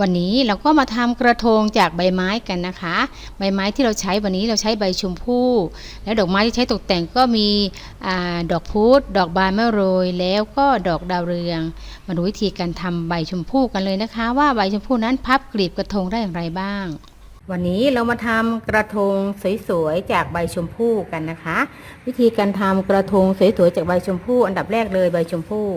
วันนี้เราก็มาทำกระทงจากใบไม้กันนะคะ ใบไม้ที่เราใช้วันนี้เราใช้ใบชมพู่และดอกไม้ที่ใช้ตกแต่งก็มีอดอกพุธดอกบานมะโรย แล้วก็ดอกดาวเรือง มาดูวิธีการทำใบชมพู่กันเลยนะคะ ว่าใบชมพู่นั้นพับกลีบกระทงได้อย่างไรบ้าง วันนี้เรามาทำกระทงสวยๆจากใบชมพู่กันนะคะ วิธีการทำกระทงสวยๆจากใบชมพู่อันดับแรกเลยใบชมพู่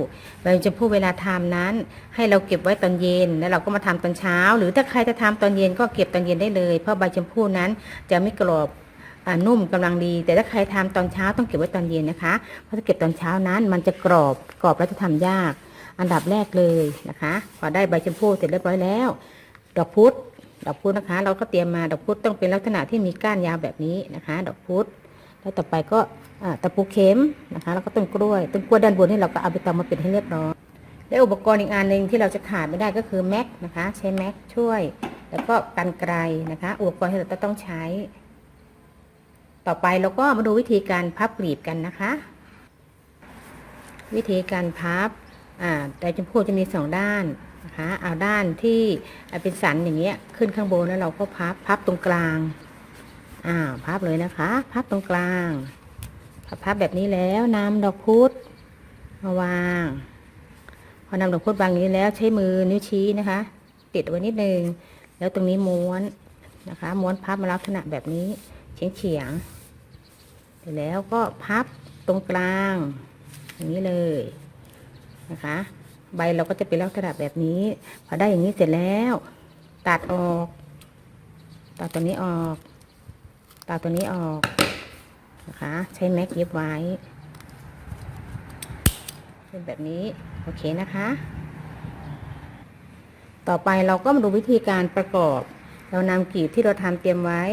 ใบชมพู่เวลาทำนั้น ให้เราเก็บไว้ตอนเย็นแล้วเราก็มาทำตอนเช้า หรือถ้าใครจะทำตอนเย็นก็เก็บตอนเย็นได้เลยเพราะใบชมพู่นั้นจะไม่กรอบอนุ่มกำลังดี แต่ถ้าใครทำตอนเช้าต้องเก็บไว้ตอนเย็นนะคะเพราะถ้าเก็บตอนเช้านั้น มันจะกรอบกรอบแล้วจะทำยาก อันดับแรกเลยนะคะพอได้ใบชมพู่เสร็จเรียบร้อยแล้ว ดอกพุธ ดอกพุธนะคะ เราก็เตรียมมาดอกพุธต้องเป็นลักษณะที่มีก้านยาวแบบนี้นะคะ ดอกพุธแล้วต่อไปก็ตะปูเข็มนะคะ แล้วก็ต้นกล้วย ต้นกล้วยด้านบนนี่เราก็เอาไปตำมาปิดให้เรียบร้อยและอุปกรณ์อีกอันหนึ่งที่เราจะขาดไม่ได้ก็คือแม็กนะคะ ใช้แม็กช่วย แล้วก็กันไกลนะคะ อุปกรณ์ที่เราจะต้องใช้ ต่อไปเราก็มาดูวิธีการพับกลีบกันนะคะ วิธีการพับอ่าแต่ชมพูจะมีสองด้าน นะคะเอาด้านที่เป็นสันอย่างเงี้ยขึ้นข้างบนแล้วเราก็พับพับตรงกลางอ่าพับเลยนะคะ พับตรงกลางพับพับแบบนี้แล้วนำดอกพุธมาวางพอนำดอกพุธวางอย่างนี้แล้วใช้มือนิ้วชี้นะคะ ติดไว้นิดนึงแล้วตรงนี้ม้วนนะคะ ม้วนพับมาลักษณะแบบนี้เฉียงเฉียงๆเสร็จแล้วก็พับตรงกลาง อย่างนี้เลยนะคะ ใบเราก็จะเป็นลักษณะแบบนี้ พอได้อย่างนี้เสร็จแล้ว ตัดออก ตัดตัวนี้ออก ตัดตัวนี้ออก นะคะ ใช้แม็กเย็บไว้ เป็นแบบนี้ โอเคนะคะ ต่อไปเราก็มาดูวิธีการประกอบ เรานำกลีบที่เราทำเตรียมไว้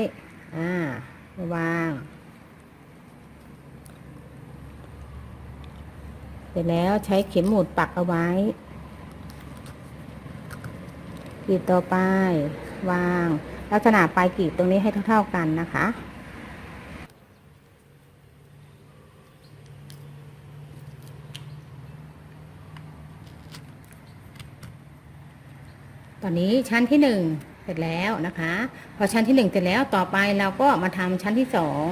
อ่ามาวาง เส ร็จแล้วใช้เข็มหมุดปักเอาไว้กรีบต่อไป วาง ลักษณะปลายกรีบตรงนี้ให้เท่าๆกันนะคะ ตอนนี้ชั้นที่หนึ่งเสร็จแล้วนะคะ พอชั้นที่หนึ่งเสร็จแล้วต่อไปเราก็มาทำชั้นที่สอง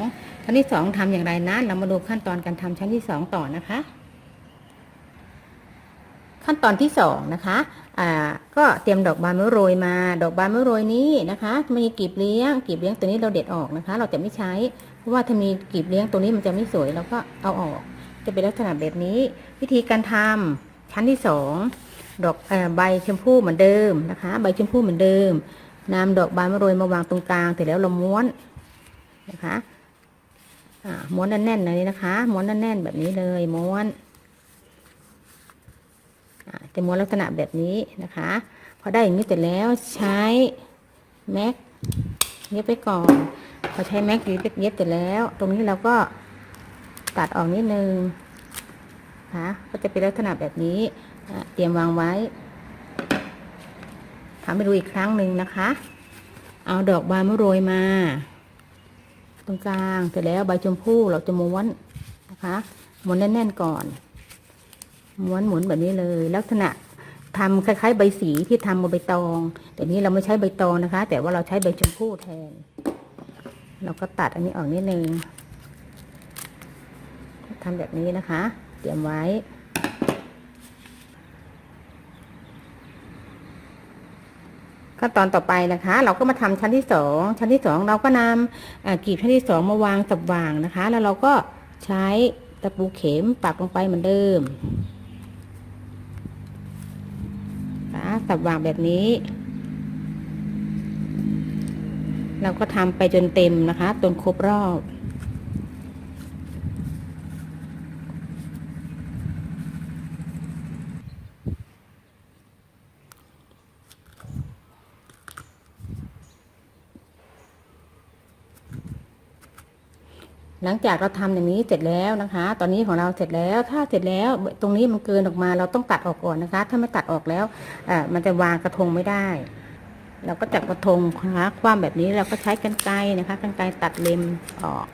ชั้นที่สองทำอย่างไรนะเรามาดูขั้นตอนการทำชั้นที่สองต่อนะคะ ขั้นตอนที่สองนะคะอ่าก็เตรียมดอกบานมะโรยมา ดอกบานมะโรยนี้นะคะมีกลีบเลี้ยงกลีบเลี้ยงตัวนี้เราเด็ดออกนะคะ เราจะไม่ใช้ เพราะว่าถ้ามีกลีบเลี้ยงตัวนี้มันจะไม่สวยเราก็เอาออก จะเป็นลักษณะแบบนี้ วิธีการทำชั้นที่สองดอกอใบชมพู่เหมือนเดิมนะคะ ใบชมพู่เหมือนเดิมนำดอกบานมะโรยมาวางตรงกลางเสร็จแล้วเราม้วนนะคะม้วนแน่นๆเลยนะคะ ม้วนแน่นๆแบบนี้เลยม้วน อ่าจะม้วนลักษณะแบบนี้นะคะ พอได้อย่างนี้เสร็จแล้วใช้แม็กเย็บไปก่อน พอใช้แม็กเย็บเย็บเสร็จแล้ว ตรงนี้เราก็ตัดออกนิดนึงนะก็จะเป็นลักษณะแบบนี้เตรียมวางไว้ทำให้ดูอีกครั้งหนึ่งนะคะ เอาดอกบานมะโรยมา ตรงกลางเสร็จแล้วใบชมพู่เราจะม้วนนะคะม้วนแน่นๆก่อน ม้วนหมุนแบบนี้เลย ลักษณะทำคล้ายๆ ใบสีที่ทำบนใบตอง แต่นี้เราไม่ใช้ใบตองนะคะ แต่ว่าเราใช้ใบชมพู่แทน เราก็ตัดอันนี้ออกนิดนึงทำแบบนี้นะคะ เตรียมไว้ขั้นตอนต่อไปนะคะ เราก็มาทำชั้นที่สองชั้นที่สองเราก็นำอ่ากรีบชั้นที่สองมาวางสับวางนะคะ แล้วเราก็ใช้ตะปูเข็มปักลงไปเหมือนเดิมนะคะ สับวางแบบนี้ เราก็ทำไปจนเต็มนะคะจนครบรอบ หลังจากเราทำอย่างนี้เสร็จแล้วนะคะ ตอนนี้ของเราเสร็จแล้ว ถ้าเสร็จแล้วตรงนี้มันเกินออกมาเราต้องตัดออกก่อนนะคะ ถ้าไม่ตัดออกแล้วอ่ามันจะวางกระทงไม่ได้ เราก็จับกระทงนะคะคว่ำแบบนี้เราก็ใช้กันไกรนะคะกันไกรตัดเล็มออก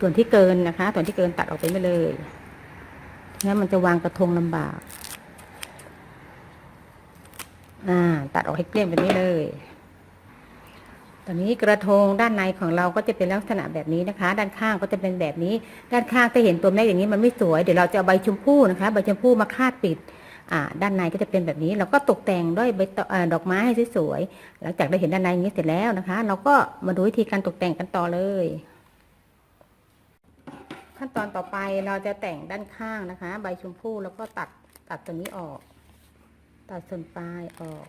ส่วนที่เกินนะคะ ส่วนที่เกินตัดออกไปไม่เลยงั้นมันจะวางกระทงลำบาก อ่า ตัดออกให้เกลี้ยงแบบนี้เลย ตอนนี้กระทงด้านในของเราก็จะเป็นลักษณะแบบนี้นะคะ ด้านข้างก็จะเป็นแบบนี้ ด้านข้างถ้าเห็นตัวแม่อย่างนี้มันไม่สวย เดี๋ยวเราจะเอาใบชมพู่นะคะ ใบชมพู่มาคาดปิดด้านในก็จะเป็นแบบนี้ เราก็ตกแต่งด้วยใบดอกไม้ให้สวยๆหลังจากได้เห็นด้านในอย่างนี้เสร็จแล้วนะคะ เราก็มาดูวิธีการตกแต่งกันต่อเลย ขั้นตอนต่อไปเราจะแต่งด้านข้างนะคะ ใบชมพู่แล้วก็ตัดตัดตัวนี้ออก ตัดส่วนปลายออก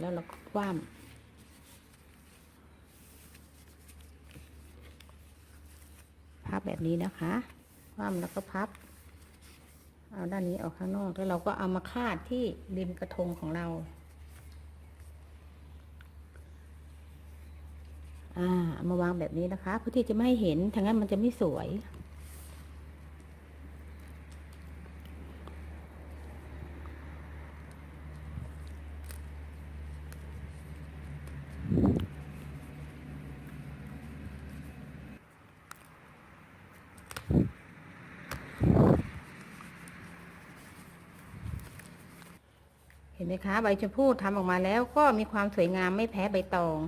แล้วเราก็คว่ำ พับแบบนี้นะคะคว่ำแล้วก็พับ เอาด้านนี้ออกข้างนอก แล้วเราก็เอามาคาดที่ริมกระทงของเรา อ่ามาวางแบบนี้นะคะเพื่อที่จะไม่เห็นทางนั้นมันจะไม่สวย นไหมคะใบชมพู่ทำออกมาแล้วก็มีความสวยงามไม่แพ้ใบตอง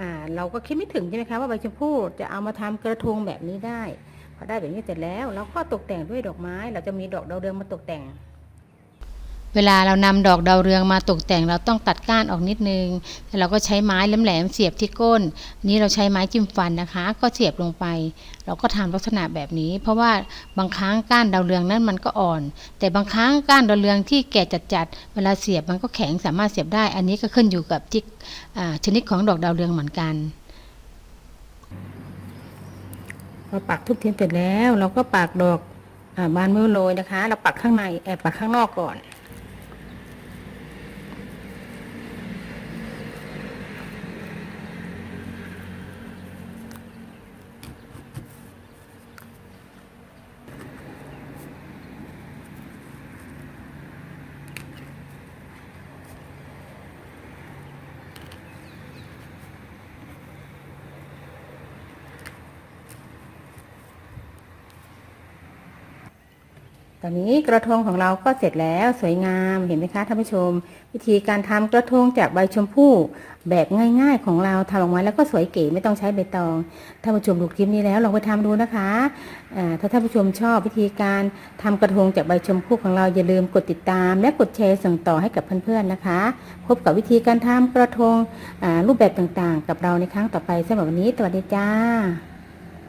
อ่าเราก็คิดไม่ถึงใช่ไหมคะว่าใบชมพู่จะเอามาทำกระทงแบบนี้ได้พอได้แบบนี้เสร็จแล้วเราก็ตกแต่งด้วยดอกไม้ เราจะมีดอกดาวเรืองมาตกแต่ง เวลาเรานำดอกดาวเรืองมาตกแต่งเราต้องตัดก้านออกนิดนึงแล้วเราก็ใช้ไม้แหลมๆเสียบที่ก้นนนี้เราใช้ไม้จิ้มฟันนะคะ ก็เสียบลงไป เราก็ทำลักษณะแบบนี้ เพราะว่าบางครั้งก้านดาวเรืองนั้นมันก็อ่อน แต่บางครั้งก้านดาวเรืองที่แก่จัดๆเวลาเสียบมันก็แข็งสามารถเสียบได้ อันนี้ก็ขึ้นอยู่กับที่ชนิดของดอกดาวเรืองเหมือนกันพอปักทุกเทียนเสร็จแล้ว เราก็ปักดอกอบานมือโรยนะคะ เราปักข้างในแอบปักข้างนอกก่อน ตอนนี้กระทงของเราก็เสร็จแล้วสวยงามเห็นไหมคะท่านผู้ชม วิธีการทำกระทงจากใบชมพู่แบบง่าย ๆ ของเราทำออกมาแล้วก็สวยเก๋ไม่ต้องใช้ใบตองท่านผู้ชมดูคลิปนี้แล้วลองไปทำดูนะคะถ้าท่านผู้ชมชอบวิธีการทำกระทงจากใบชมพู่ของเราอย่าลืมกดติดตาม และกดแชร์ส่งต่อให้กับเพื่อนๆนะคะ พบกับวิธีการทำกระทงรูปแบบต่างๆ กับเราในครั้งต่อไปสำหรับวันนี้สวัสดีจ้า